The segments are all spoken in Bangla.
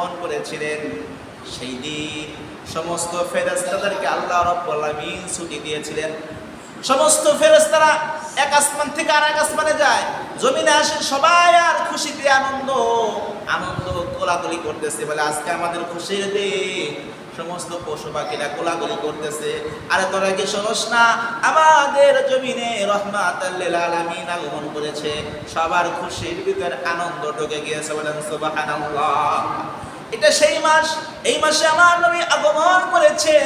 আগমন করেছিলেন। সেই দিন সমস্ত ফেরেস্তাদেরকে আল্লাহ রব্বুল ছুটি দিয়েছিলেন। সমস্ত ফেরেস্তারা এক আসমান থেকে আর এক আসমানে যায়। জমিনে আসে সবাই আর খুশিতে আনন্দ আনন্দ কোলাকুলি করতেছে বলে আজকে আমাদের খুশির দিন। সমস্ত পশু পাখিরা কোলাগুলি করতেছে। আরে তোরা কি শোনস না? আমাদের জমিনে রহমাত আলামিন আগমন করেছে। সবার খুশির ভিতর আনন্দ ঢুকে গিয়েছে বলেন সুবহানাল্লাহ। এটা সেই মাস, এই মাসে আমার নবী আগমন করেছে।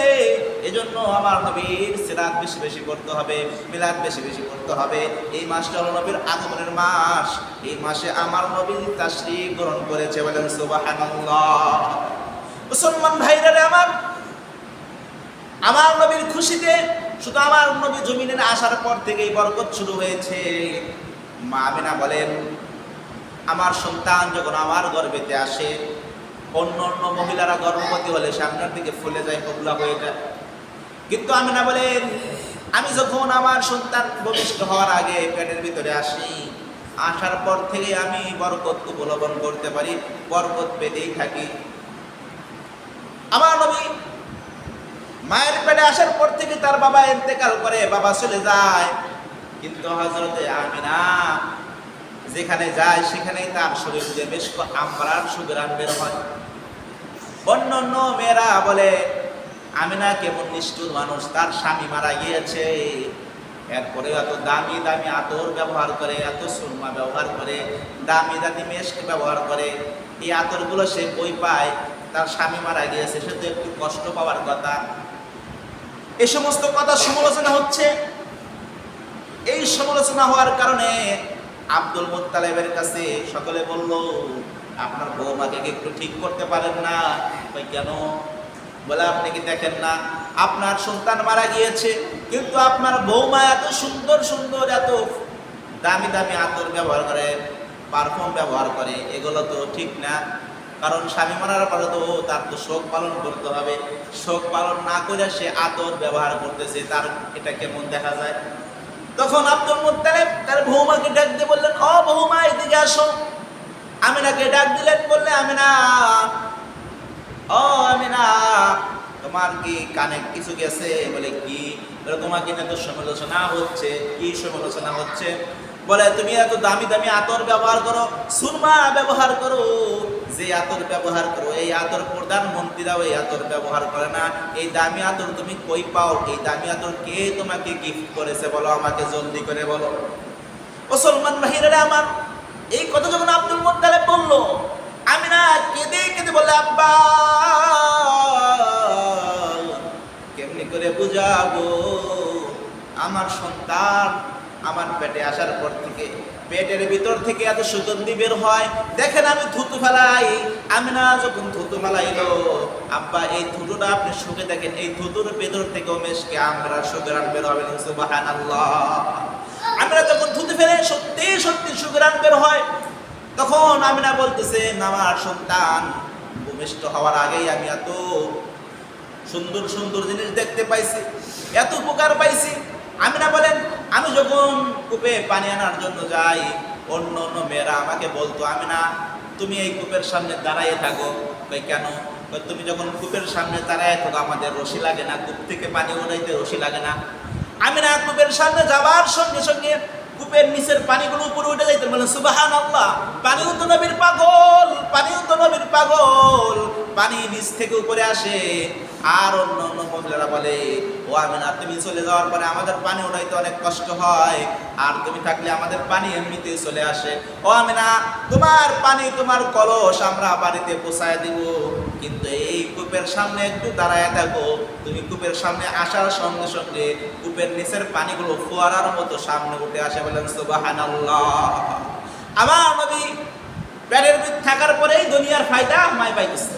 এজন্য আমার নবীর সিরাত বেশি বেশি করতে হবে, মিলাদ বেশি বেশি করতে হবে। এই মাসটা হলো নবীর আগমনের মাস। এই মাসে আমার নবী তাশরীফ গ্রহণ করেছে বলেন সুবহানাল্লাহ। মুসলমান ভাইরা আমার আমার নবীর খুশিতে শুধু আমার নবী জমিনে আসার পর থেকেই বরকত শুরু হয়েছে। মা আমিনা বলেন, আমার সন্তান যখন আমার গর্বেতে আসে অন্য অন্য মহিলারা গর্ভবতী হলে সামনের দিকে ফুলে যায় পবলা হয়ে যায়। কিন্তু আমি না বলেন আমি যখন আমার সন্তান ভবিষ্যৎ হওয়ার আগে পেটের ভিতরে আসি, আসার পর থেকে আমি বরকত উপলব্ধ করতে পারি, বরকত পেতেই থাকি। আমার নবী মায়ের পেটে আসার পর থেকে তার বাবা ইন্তেকাল করে, বাবা চলে যায়। কিন্তু হজরতে আমিনা যেখানে যায়, সেখানেই তার শরীর দিয়ে বেশ আমরার সুবিরান বের হয়। অন্য অন্য মেয়েরা বলে আমি না কেমন নিষ্ঠুর মানুষ, তার স্বামী মারা গিয়েছে। এরপরে এত দামি দামি আতর ব্যবহার করে, এত সুরমা ব্যবহার করে, দামি দামি মেস্ক ব্যবহার করে, এই আতরগুলো সে বই পায়? তার স্বামী মারা গিয়েছে, সে তো একটু কষ্ট পাওয়ার কথা। এ সমস্ত কথা সমালোচনা হচ্ছে। এই সমালোচনা হওয়ার কারণে আব্দুল মুত্তালেবের কাছে সকলে বলল আপনার বৌমাকে একটু ঠিক করতে পারেন না? কই কেন? বলে, আপনি কি দেখেন না? আপনার সন্তান মারা গিয়েছে, কিন্তু আপনার বৌমা এত সুন্দর সুন্দর, এত দামি দামি আতর ব্যবহার করে, পারফিউম ব্যবহার করে, এগুলো তো ঠিক না। কারণ স্বামী মারার পরে তো তার তো শোক পালন করতে হবে। শোক পালন না করে সে আতর ব্যবহার করতেছে, তার এটা কেমন দেখা যায়? তখন আব্দুল মুত্তালিব তার বৌমাকে ডাক দিয়ে বললেন, ও বৌমা, এদিকে আসো। আমিনাকে ডাক দিলেন বললে, আমিনা, ও আমিনা, তোমার কি কানে কিছু গেছে? বলে, কি? তোমাকে নিয়ে তো সমালোচনা হচ্ছে। কি সমালোচনা হচ্ছে? বলে, তুমি এত দামি দামি আতর ব্যবহার করো, সুরমা ব্যবহার করো। যে আতর ব্যবহার করো, এই আতর প্রধানমন্ত্রীরাও এই আতর ব্যবহার করে না। এই দামি আতর তুমি কই পাও? এই দামি আতর কে তোমাকে গিফট করেছে বলো আমাকে? জলদি করে বলো। মুসলমান বাহিরে আমার এই কথা যখন আব্দুল মোত্তালেব বলল আমি না কেঁদে কেঁদে বলে আব্বা, কেমনি করে বুঝাবো? আমার সন্তান আমার পেটে আসার পর থেকে, পেটের ভিতর থেকে এত সুগন্ধি বের হয়। দেখেন আমি থুতু ফেলাই আমি না যখন থুতু ফেলাইলো, আব্বা, এই থুতুটা আপনি শুকে দেখেন, এই থুতুর ভেতর থেকে মেশকে আমরা সুগরান বের সুবাহান আমরা যখন থুতু ফেলে সত্যি সত্যি সুগরান বের হয়, তখন আমি না বলতেছেন আমার সন্তান, ভূমিষ্ঠ হওয়ার আগেই আমি এত সুন্দর সুন্দর জিনিস দেখতে পাইছি, এত উপকার পাইছি। আমি না বলেন, আমি যখন কূপে পানি আনার জন্য যাই, অন্য অন্য মেয়েরা আমাকে বলতো আমি না তুমি এই কূপের সামনে দাঁড়াইয়ে থাকো। কই কেন? তুমি যখন কূপের সামনে দাঁড়ায় থাকো, আমাদের রশি লাগে না, কূপ থেকে পানি উঠাইতে রশি লাগে না। আমি না কূপের সামনে যাবার সঙ্গে সঙ্গে কূপের নিচের পানিগুলো উপরে উঠে যাইতে বলেন সুবাহান আল্লাহ পানিও তো নবীর পাগল, পানিও তো নবীর পাগল। পানি নিচ থেকে উপরে আসে। আর অন্য অন্য মহিলারা বলে, ও আমি না তুমি চলে যাওয়ার পরে আমাদের পানি উঠাইতে অনেক কষ্ট হয়। আর তুমি থাকলে আমাদের পানি এমনিতেই চলে আসে। ও আমিনা, তোমার পানি তোমার কলস আমরা বাড়িতে পোষায় দিব। কিন্তু এই কূপের সামনে একটু দাঁড়ায় থাকো। তুমি কূপের সামনে আসার সঙ্গে সঙ্গে কূপের নিচের পানিগুলো ফোয়ারার মতো সামনে উঠে আসে বলেন, সুবহানাল্লাহ। আমার নবী প্যারের থাকার পরেই দুনিয়ার ফায়দা মাই পাইতেছে।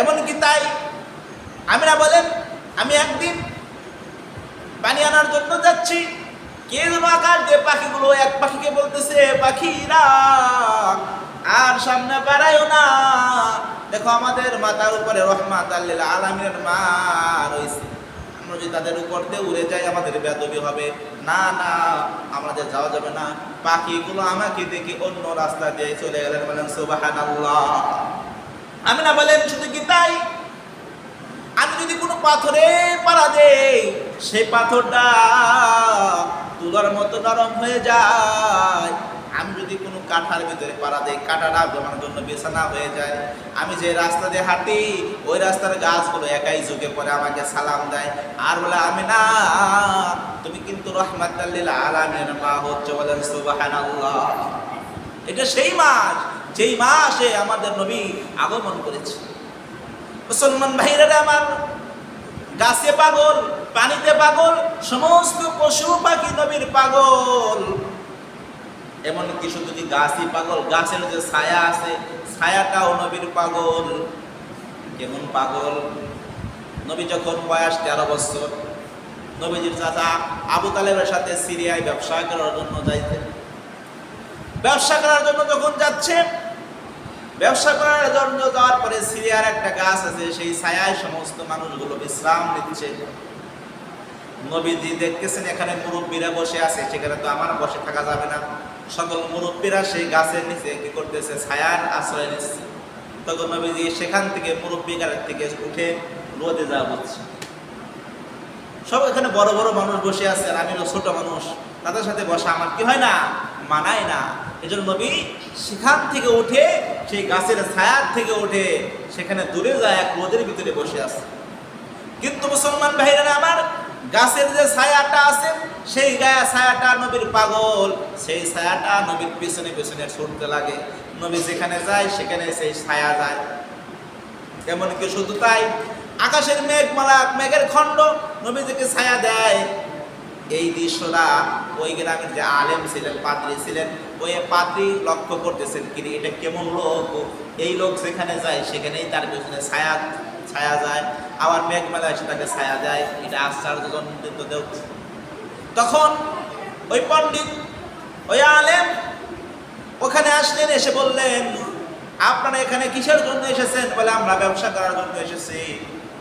এমনকি তাই আমরা বলেন, আমি একদিন পানি আনার জন্য যাচ্ছি। কে আকাশ দিয়ে পাখিগুলো এক পাখিকে বলতেছে, পাখিরা আর সামনে বাড়াইও না। দেখো আমাদের মাথার উপরে রহমাত আল্লিল আলমিনের মা রয়েছে। আমরা যদি তাদের উপর দিয়ে উড়ে যাই, আমাদের বেদবি হবে। না না, আমাদের যাওয়া যাবে না। পাখিগুলো আমাকে দেখে অন্য রাস্তা দিয়ে চলে গেলেন বলেন সুবাহান আমি না বলেন, শুধু কি তাই? আমি যদি কোনো পাথরে পাড়া দেই, সেই পাথরটা তুলার মতো নরম হয়ে যায়। আমি যদি কোনো কাঁঠার ভিতরে পাড়া দেয় কাঁটাটা আমার জন্য বিছানা হয়ে যায়। আমি যে রাস্তা দিয়ে হাঁটি, ওই রাস্তার গাছগুলো একাই ঝুঁকে পরে আমাকে সালাম দেয়। আর বলে আমি না তুমি কিন্তু রহমাতাল্লিল মা হচ্ছে বলেন এটা সেই মাস, যেই মাসে আমাদের নবী আগমন করেছে। মুসলমান ভাইরা আমার, গাছে পাগল, পানিতে পাগল, সমস্ত পশু পাখি নবীর পাগল। এমনকি শুধু কি গাছই পাগল, গাছের যে ছায়া আছে, ছায়াটাও নবীর পাগল। কেমন পাগল? নবী যখন বয়স তেরো বছর, নবীজির চাচা আবু তালেবের সাথে সিরিয়ায় ব্যবসা করার জন্য যাইতেন। ব্যবসা করার জন্য যখন যাচ্ছে, ব্যবসা করার জন্য যাওয়ার পরে সিরিয়ার একটা গাছ আছে, সেই ছায়ায় সমস্ত মানুষগুলো বিশ্রাম নিচ্ছে। নবীজি দেখতেছেন এখানে মুরব্বীরা বসে আছে, সেখানে তো আমার বসে থাকা যাবে না। সকল মুরব্বীরা সেই গাছের নিচে কি করতেছে? ছায়ার আশ্রয় নিচ্ছে। তখন নবীজি সেখান থেকে মুরব্বী গাড়ির থেকে উঠে রোদে যাওয়া হচ্ছে সব এখানে বড় বড় মানুষ বসে আছে আর আমিও ছোট মানুষ। তাদের সাথে বসা আমার কি হয় না? মানায় না। এজন্য নবী সেখান থেকে উঠে, সেই গাছের ছায়ার থেকে উঠে সেখানে দূরে যায় এক রোদের ভিতরে বসে আছে। কিন্তু মুসলমান ভাইরা আমার গাছের যে ছায়াটা আছে সেই গায়ে ছায়াটা নবীর পাগল। সেই ছায়াটা নবীর পিছনে পিছনে ছুটতে লাগে। নবী যেখানে যায় সেখানে সেই ছায়া যায়। এমনকি শুধু তাই? আকাশের মেঘমালা মেঘের খণ্ড নবীজিকে ছায়া দেয় এই দৃশ্যটা ওই গ্রামের যে আলেম ছিলেন পাত্রী ছিলেন ওই পাত্রী লক্ষ্য করতেছেন কি রে, এটা কেমন লোক? এই লোক যেখানে যায় সেখানেই তার পিছনে ছায়া ছায়া যায়। আবার মেঘমালা এসে তাকে ছায়া দেয়, এটা আশ্চর্যজনিত দেব তখন ওই পণ্ডিত, ওই আলেম ওখানে আসলেন, এসে বললেন, আপনারা এখানে কিসের জন্য এসেছেন? বলে, আমরা ব্যবসা করার জন্য এসেছি।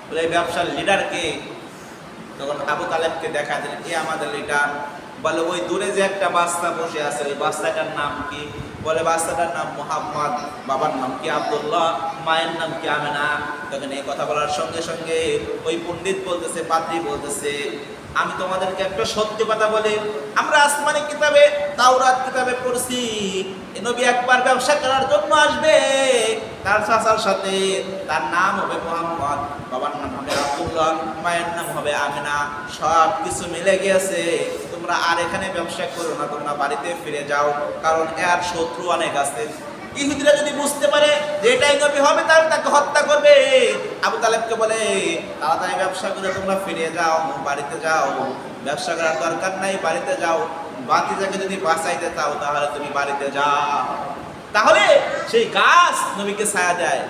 বলে ব্যবসার লিডারকে তখন আবু তালেবকে দেখা দিলেন, এ আমাদের লিডার বলে, ওই দূরে যে একটা বাচ্চা বসে আছে, ওই বাচ্চাটার নাম কি? বলে, বাচ্চাটার নাম মোহাম্মদ, বাবার নাম কি আব্দুল্লাহ, মায়ের নাম কি আমেনা? তখন এই কথা বলার সঙ্গে সঙ্গে ওই পণ্ডিত বলতেছে পাত্রী বলতেছে, আমি তোমাদেরকে একটা সত্য কথা বলি। আমরা আসমানি কিতাবে, তাওরাত কিতাবে পড়ছি। নবী একবার ব্যবসা করার জন্য আসবে। তার চাচার সাথে তার নাম হবে মোহাম্মদ, বাবার নাম হবে আব্দুল্লাহ, মায়ের নাম হবে আমিনা সব কিছু মিলে গিয়েছে। তোমরা আর এখানে ব্যবসা করো না, তোমরা বাড়িতে ফিরে যাও, কারণ এর শত্রু অনেক আছে। ইহুদিরা যদি বুঝতে পারে যে এটাই নবী হবে, তাহলে তাকে হত্যা করবে। আবু তালেবকে বলে, তাড়াতাড়ি ব্যবসা করে তোমরা ফিরে যাও, বাড়িতে যাও। ব্যবসা করার দরকার নাই, বাড়িতে যাও। বাতিজাকে যদি বাঁচাইতে চাও, তাহলে তুমি বাড়িতে যাও। তাহলে সেই গাছ নবীকে ছায়া দেয়,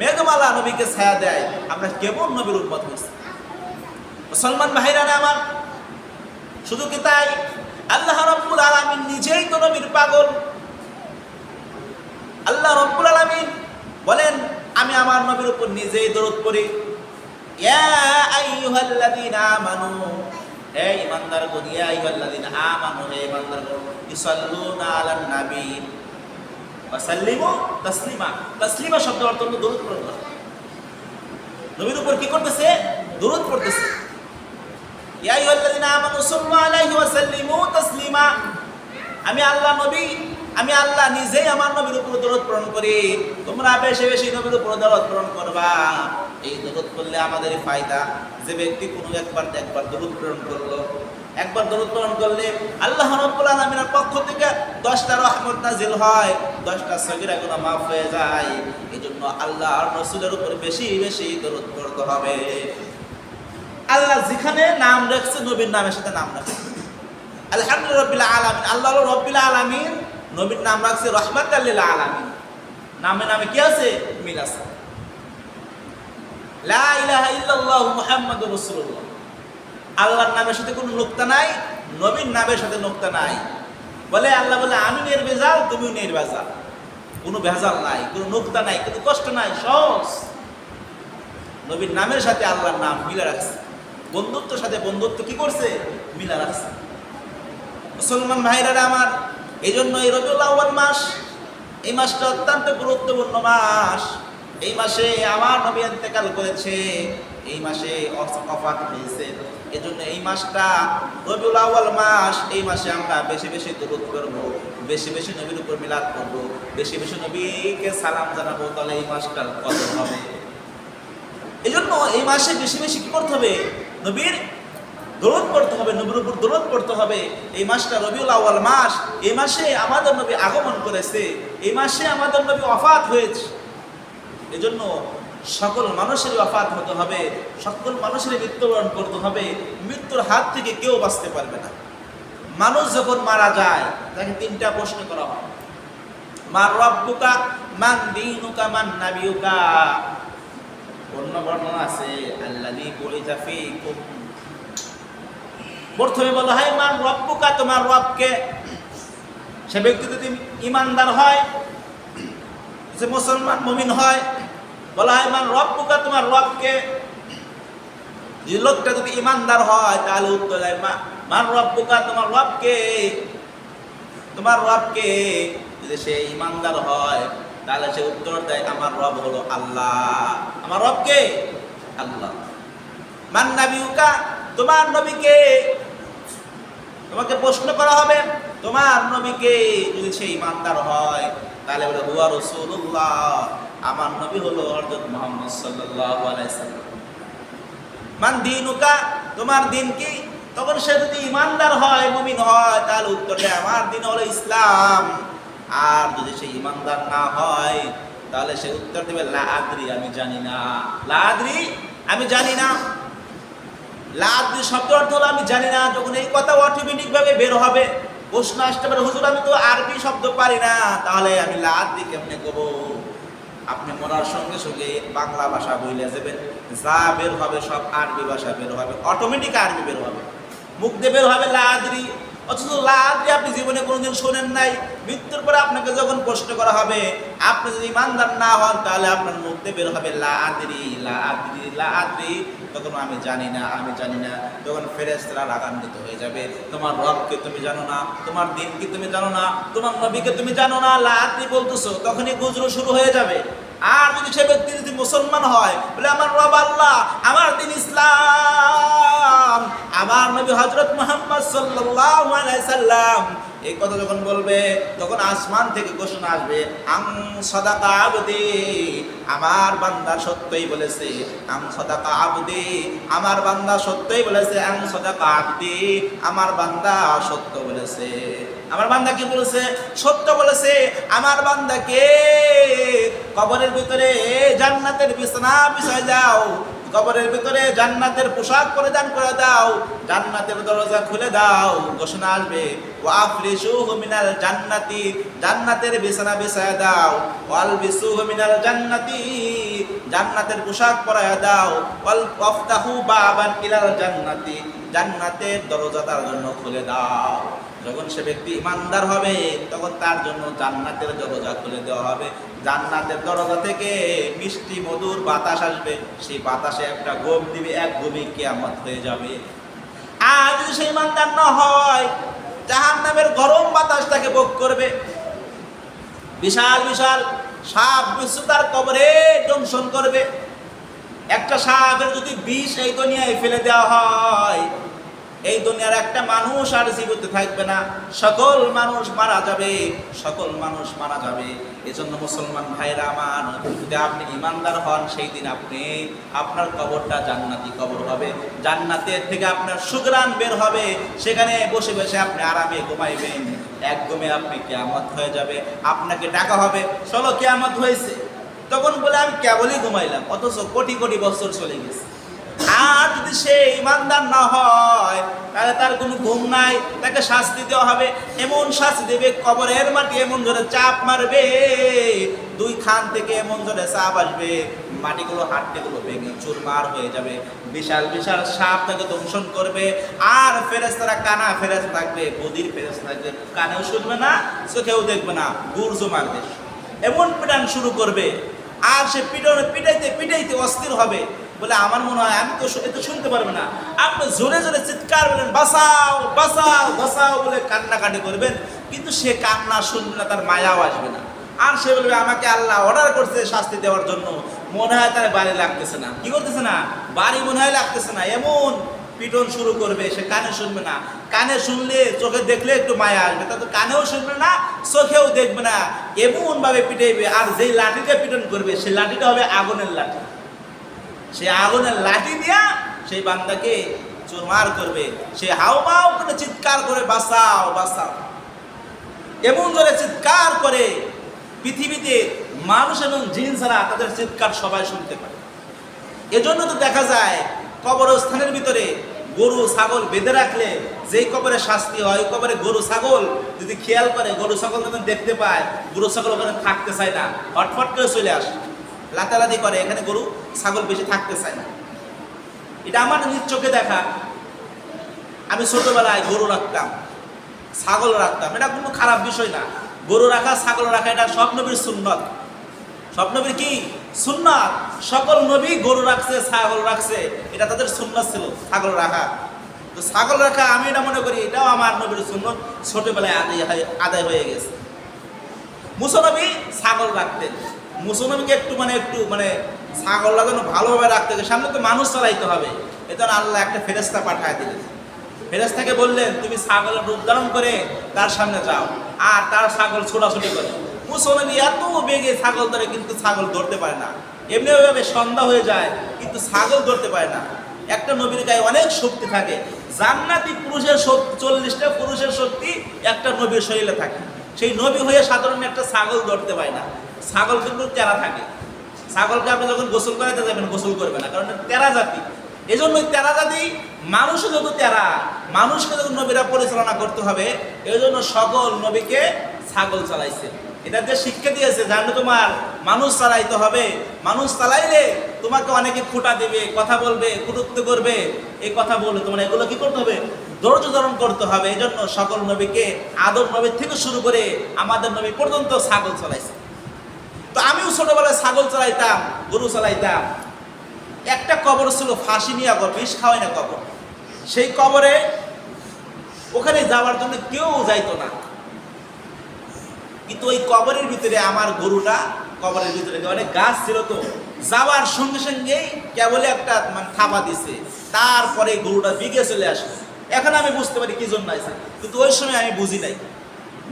মেঘমালা নবীকে ছায়া দেয়। আমরা কেমন নবীর উন্মত হয়েছি? মুসলমান ভাইরা, আমার শুধু কি তাই? আল্লাহ রব্বুল আলামিন নিজেই তো নবীর পাগল। আল্লাহ রব্বুল আলামিন বলেন, আমি আমার নবীর উপর নিজেই দরদ পড়া। নবীর উপর কি করতেছে? দরুদ পড়তেছে। আমি আল্লাহ নবী, আমি আল্লাহ নিজেই আমার নবীর উপর দরদ প্রেরণ করি। তোমরা বেশি বেশি নবীর উপর দরদ প্রেরণ করবা। এই দরদ করলে আমাদের ফায়দা। যে ব্যক্তি কোনো একবার একবার দরদ প্রেরণ করল। একবার দরদ প্রেরণ করলে আল্লাহ রাব্বুল আলামিনের পক্ষ থেকে দশটা রহমত নাজিল হয়। দশটা সগীরা গুনাহ মাফ হয়ে যায়। এই জন্য আল্লাহ রসুলের উপর বেশি বেশি দরদ পড়তে হবে। আল্লাহ যেখানে নাম রাখছে, নবীর নামের সাথে নাম রাখছে। আলহামদুলিল্লাহ রব্বিল আলামিন। আল্লাহ হলো রব্বিল আলামিন, নবীর নাম রাখছে রহমাত আল্লিল আলামিন। নামে নামে কি আছে? মিল আছে। আল্লাহর নামের সাথে কোনো নোক্তা নাই, নবীর নামের সাথে নোক্তা নাই। বলে আল্লাহ বলে, আমি নির্ভেজাল, তুমিও নির্ভেজাল। কোনো ভেজাল নাই, কোনো নোক্তা নাই, কোনো কষ্ট নাই, সহজ। নবীর নামের সাথে আল্লাহর নাম মিলে রাখছে। বন্ধুত্বের সাথে বন্ধুত্ব কি করছে? মিলা রাখছে। মুসলমান ভাইরা আমার এই জন্য এই রবিউল আউ্বাল মাস, এই মাসটা অত্যন্ত গুরুত্বপূর্ণ মাস। এই মাসে আমার নবী ইন্তেকাল করেছে, এই মাসে অফাত হয়েছে। এজন্য এই মাসটা রবিউল আউয়াল মাস, এই মাসে আমরা বেশি বেশি দরুদ করব, বেশি বেশি নবীর উপর মিলাদ করব, বেশি বেশি নবীকে সালাম জানাব, তাহলে এই মাসটার কত হবে। এই জন্য এই মাসে বেশি বেশি কি করতে হবে? নবীর দরদ করতে হবে, নবীর উপর দরদ করতে হবে। এই মাসটা রবিউল আউয়াল মাস। এই মাসে আমাদের নবী আগমন করেছে। এই মাসে আমাদের নবী অফাত হয়েছে। এজন্য সকল মানুষের অফাত হতে হবে। সকল মানুষের মৃত্যুবরণ করতে হবে। মৃত্যুর হাত থেকে কেউ বাঁচতে পারবে না। মানুষ যখন মারা যায়, তাকে তিনটা প্রশ্ন করা হয়। মার রব্বুকা, মান দিনুকা, মান নাবিউকা অন্য বর্ণনা আছে ফীকুম। প্রথমে বলা হয় মান রব্বুকা তোমার রবকে। সে ব্যক্তি যদি ইমানদার হয়, সে মুসলমান, মুমিন হয়, বলা হয় মান রব্বুকা তোমার রবকে। যে লোকটা যদি ইমানদার হয়, তাহলে উত্তর দেয়, মা, মান, রব্বুকা তোমার রবকে। তোমার রবকে যদি সে ইমানদার হয় তাহলে সে উত্তর দেয়, আমার রব হলো আল্লাহ। আমার রব কে? আল্লাহ। মান নাবিউকা? তোমার নবীকে তোমাকে প্রশ্ন করা হবে, তোমার নবীকে যদি সে ইমানদার হয়, তাহলে বলে, হুয়া রসুল্লাহ আমার নবী হলো হযরত মুহাম্মদ আলাইহি সাল্লাম। মান দিনুকা? তোমার দিন কি? তখন সে যদি ইমানদার হয়, মুমিন হয়, তাহলে উত্তর দেয়, আমার দিন হলো ইসলাম। আর যদি সে ইমানদার না হয়, তাহলে সে উত্তর দেবে লা আদ্রি আমি জানি না। লা আদ্রি আমি জানি না। লা আদ্রি শব্দ অর্থ হলো, আমি জানি না। যখন এই কথা অটোমেটিক ভাবে বের হবে, প্রশ্ন আসতে পারে, হুজুর, আমি তো আরবি শব্দ পারি না, তাহলে আমি লা আদ্রি কেমনে করব? আপনি মরার সঙ্গে সঙ্গে বাংলা ভাষা বইলে যাবেন। যা বের হবে সব আরবি ভাষা বের হবে, অটোমেটিক আরবি বের হবে। মুখ দিয়ে বের হবে লাদ্রি। অথচ লাদ্রি আপনি জীবনে কোনোদিন শোনেন নাই, মৃত্যুর পরে আপনাকে যখন প্রশ্ন করা হবে, আপনি যদি ইমানদার না হন, তাহলে আপনার মুখ বের হবে লাদ্রি লাদ্রি লাদ্রি। তখন আমি জানি না, আমি জানি না। তখন ফেরেস্তারা রাগান্বিত হয়ে যাবে, তোমার রবকে তুমি জানো না, তোমার দিনকে তুমি জানো না, তোমার নবীকে তুমি জানো না, লাদ্রি বলতেছো, তখনই গুজরো শুরু হয়ে যাবে। আর যদি সে ব্যক্তি যদি মুসলমান হয়, বলে, আমার রব আল্লাহ, আমার দিন ইসলাম। আমার নবী হজরত মোহাম্মদ সাল্লাম এই কথা যখন বলবে তখন আসমান থেকে ঘোষণা আসবে, আম সদাকা আবদি, আমার বান্দা সত্যই বলেছে, আম সদাকা আবদি, আমার বান্দা সত্যই বলেছে, আম সদাকা আবদি, আমার বান্দা সত্য বলেছে। আমার বান্দা কি বলেছে? সত্য বলেছে, আমার বান্দাকে কবরের ভিতরে জান্নাতের বিছানা বিছায় যাও কবরের ভিতরে জান্নাতের পোশাক পরিধান করে দাও, জান্নাতের দরজা খুলে দাও, ঘোষণা আসবে ওয়াফরিশুহু মিনাল জান্নাতি জান্নাতের বিছানা বিছায় দাও, ওয়ালবিসুহু মিনাল জান্নাতি জান্নাতের পোশাক পরায় দাও, ওয়াল ওয়াফতাহু বাবান ইলাল জান্নাতি জান্নাতের দরজা তার জন্য খুলে দাও। যখন সে ব্যক্তি ইমানদার হবে, তখন তার জন্য জান্নাতের দরজা খুলে দেওয়া হবে। জান্নাতের দরজা থেকে মিষ্টি, মধুর বাতাস আসবে। সেই বাতাসে একটা গোপ দিবে, এক গোমে কেয়ামত হয়ে যাবে। আর যদি সে ইমানদার না হয় জাহান নামের গরম বাতাস তাকে ভোগ করবে। বিশাল বিশাল সাপ বিশ্ব তার কবরে দংশন করবে। একটা সাপের যদি বিষ এই দুনিয়ায় ফেলে দেওয়া হয় এই দুনিয়ার একটা মানুষ আর জীবিত থাকবে না। সকল মানুষ মারা যাবে, সকল মানুষ মারা যাবে। এজন্য মুসলমান ভাইরা আমার, যদি আপনি ইমানদার হন, সেই দিন আপনি আপনার কবরটা জান্নাতি কবর হবে। জান্নাতের থেকে আপনার সুগ্রাণ বের হবে। সেখানে বসে বসে আপনি আরামে ঘুমাইবেন। এক ঘুমে আপনি কেয়ামত হয়ে যাবে। আপনাকে ডাকা হবে, চলো কেয়ামত হয়েছে। তখন বলে, আমি কেবলই ঘুমাইলাম, অথচ কোটি কোটি বছর চলে গেছে। আর যদি সে ইমানদার না হয়, তাহলে তার কোনো ঘুম নাই, তাকে শাস্তি দেওয়া হবে। এমন শাস্তি দেবে, কবরের মাটি এমন ধরে চাপ মারবে, দুই খান থেকে এমন ধরে চাপ আসবে, মাটিগুলো হাড্ডিগুলো ভেঙে চুরমার হয়ে যাবে। বিশাল বিশাল সাপ তাকে দংশন করবে, আর ফেরেস্তারা কানা ফেরেস থাকবে, বদির ফেরেস থাকবে। কানেও শুনবে না, চোখেও দেখবে না, গুর্জ মারবে। এমন পিটান শুরু করবে, আর সে পিটনে, পিটাইতে পিটাইতে অস্থির হবে। বলে, আমার মনে হয় আমি তো শু- এ তো শুনতে পারবে না। আপনি জোরে জোরে চিৎকার বলেন, বাঁচাও বাঁচাও বাঁচাও, বলে কান্নাকাটি করবেন। কিন্তু সে কান্না শুনবে না, তার মায়াও আসবে না। আর সে বলবে, আমাকে আল্লাহ অর্ডার করছে শাস্তি দেওয়ার জন্য। মনে হয় তার বাড়ি লাগতেছে না। কি করতেছে না? বাড়ি মনে হয় লাগতেছে না। এমন পিটন শুরু করবে, সে কানে শুনবে না। কানে শুনলে চোখে দেখলে একটু মায়া আসবে। তা তো কানেও শুনবে না, চোখেও দেখবে না। এমন ভাবে পিটাইবে, আর যেই লাঠিটা পিটন করবে, সেই লাঠিটা হবে আগুনের লাঠি। সেই আগুনের লাঠি দিয়া সেই বান্দাকে চুরমার করবে। সে হাউমাউ করে চিৎকার করে, বাঁচাও বাঁচাও। এমন জোরে চিৎকার করে পৃথিবীতে মানুষ এবং জিন ছাড়া তাদের চিৎকার সবাই শুনতে পারে এজন্য তো দেখা যায় কবরস্থানের ভিতরে গরু, ছাগল বেঁধে রাখলে যেই কবরে শাস্তি হয়, ওই কবরে গরু, ছাগল যদি খেয়াল করে, গরু, ছাগল যখন দেখতে পায়, গরু, ছাগল ওখানে থাকতে চায় না, হটফট করে চলে আসে। লাতালাতি করে, এখানে গরু ছাগল বেশি থাকতে চায় না। এটা আমার নিজ চোখে দেখা। আমি ছোটবেলায় গরু রাখতাম, ছাগল রাখতাম। এটা কোনো খারাপ বিষয় না। গরু রাখা, ছাগল রাখা, এটা সব নবীর সুন্নত। সব নবীর কি? সুন্নাত। সকল নবী গরু রাখছে, ছাগল রাখছে। এটা তাদের সুন্নাত ছিল, ছাগল রাখা। তো ছাগল রাখা, আমি এটা মনে করি, এটাও আমার নবীর সুন্নত। ছোটবেলায় আদায় আদায় হয়ে গেছে। মুসনবী ছাগল রাখতেন। মুসনবীকে একটু মানে একটু মানে ছাগলটা যেন ভালোভাবে রাখতে হবে সামনে তো মানুষ চালাইতে হবে। এজন্য আল্লাহ একটা ফেরেস্তা পাঠায় দিলেন। ফেরেস্তাকে বললেন, তুমি ছাগলের রূপ ধারণ করে তার সামনে যাও আর তার ছাগল ছোটাছুটি করে। মুসলমান এত বেগে ছাগল ধরে কিন্তু ছাগল ধরতে পারে না। এমনি ভাবে সন্ধ্যা হয়ে যায়, কিন্তু ছাগল ধরতে পারে না। একটা নবীর গায়ে অনেক শক্তি থাকে। জান্নাতি পুরুষের শক্তি, চল্লিশটা পুরুষের শক্তি একটা নবীর শরীরে থাকে। সেই নবী হয়ে সাধারণ একটা ছাগল ধরতে পারে না। ছাগল কিন্তু তেরা থাকে। ছাগলকে আপনি যখন গোসল করাতে যাবেন, গোসল করবে না, কারণ তেরা জাতি। এই জন্য তেরা জাতি, মানুষও যত তেরা, মানুষকে যখন নবীরা পরিচালনা করতে হবে এই জন্য সকল নবীকে ছাগল চালাইছে। এটা যে শিক্ষা দিয়েছে জানো তোমার মানুষ চালাইতে হবে, মানুষ চালাইলে তোমাকে অনেকে খুঁটা দেবে, কথা বলবে কুরুত্ব করবে, এই কথা বলবে তোমার এগুলো কি করতে হবে? ধৈর্য ধারণ করতে হবে। এই জন্য সকল নবীকে আদম নবীর থেকে শুরু করে আমাদের নবী পর্যন্ত ছাগল চালাইছে। তো আমিও ছোটবেলায় ছাগল চালাইতাম, গরু চালাইতাম। একটা কবর ছিল ফাঁসি নিয়ে কবর বিষ খাওয়াই না কবর। সেই কবরে ওখানে যাওয়ার জন্য কেউ যাইতো না। কিন্তু ওই কবরের ভিতরে আমার গরুটা, কবরের ভিতরে অনেক গাছ ছিল তো, যাওয়ার সঙ্গে সঙ্গেই কেবল একটা মানে থাপা দিছে। তারপরে গরুটা বিগে চলে আসে এখন আমি বুঝতে পারি কি জন্য আছে কিন্তু ওই সময় আমি বুঝি নাই।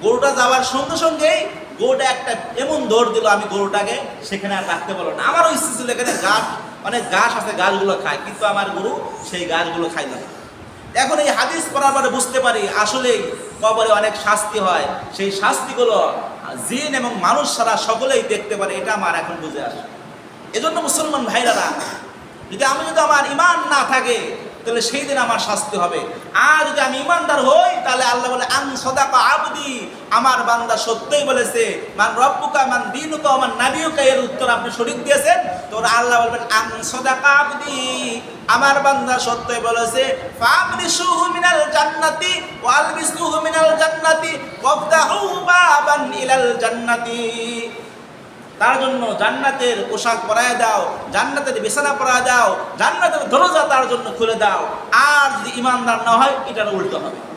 গরুটা যাওয়ার সঙ্গে সঙ্গেই গরুটা একটা এমন দৌড় দিল, আমি গরুটাকে সেখানে আর রাখতে পারল না। আমারও ইচ্ছে ছিল এখানে গাছ অনেক গাছ আছে, গাছগুলো খায়, কিন্তু আমার গরু সেই গাছগুলো খাই না। এখন এই হাদিস পড়ার পরে বুঝতে পারি, আসলে কবরে অনেক শাস্তি হয়। সেই শাস্তিগুলো জিন এবং মানুষ সারা সকলেই দেখতে পারে, এটা আমার এখন বুঝে আসে। এজন্য মুসলমান ভাইরারা, যদি আমি যদি আমার ইমান না থাকে তাহলে সেই দিন আমার শাস্তি হবে। আর যদি আমি ইমানদার হই, তাহলে আল্লাহ বলে, আন সদাকা আবদি। আমার বান্দা সত্যই বলেছে, মান রব্বুকা, মান দিনুকা মান নাবিয়ুকা। এর উত্তর আপনি সঠিক দিয়েছেন। তো আল্লাহ বলবেন, আন সদাকা আবদি। আমার বান্দা সত্যই বলেছে, ফাবরিসুহু মিনাল জান্নাতি ওয়ালবিসুহু মিনাল জান্নাতি ওয়াফতাহু বাবান ইলাল জান্নাতি। তার জন্য জান্নাতের পোশাক পরায় দাও, জান্নাতের বিছানা পরায় দাও, জান্নাতের দরজা তার জন্য খুলে দাও। আর যদি ইমানদার না হয়, এটার উল্টো হবে।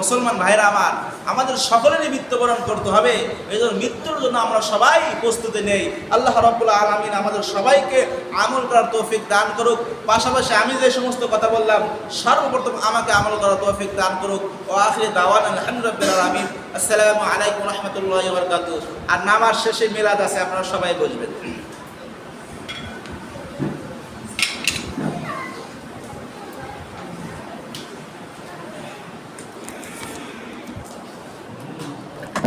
মুসলমান ভাইরা আমার, আমাদের সকলেরই মৃত্যুবরণ করতে হবে। এই জন্য মৃত্যুর জন্য আমরা সবাই প্রস্তুতি নেই। আল্লাহ রব্বুল আলমিন আমাদের সবাইকে আমল করার তৌফিক দান করুক। পাশাপাশি আমি যে সমস্ত কথা বললাম, সর্বপ্রথম আমাকে আমল করার তৌফিক দান করুক। ও আখরি দাওয়ান, আলহামদুলিল্লাহ আলমিন। আসসালামু আলাইকুম রহমতুল্লাহ আর নামার শেষে মিলাদ আছে, আপনারা সবাই বুঝবেন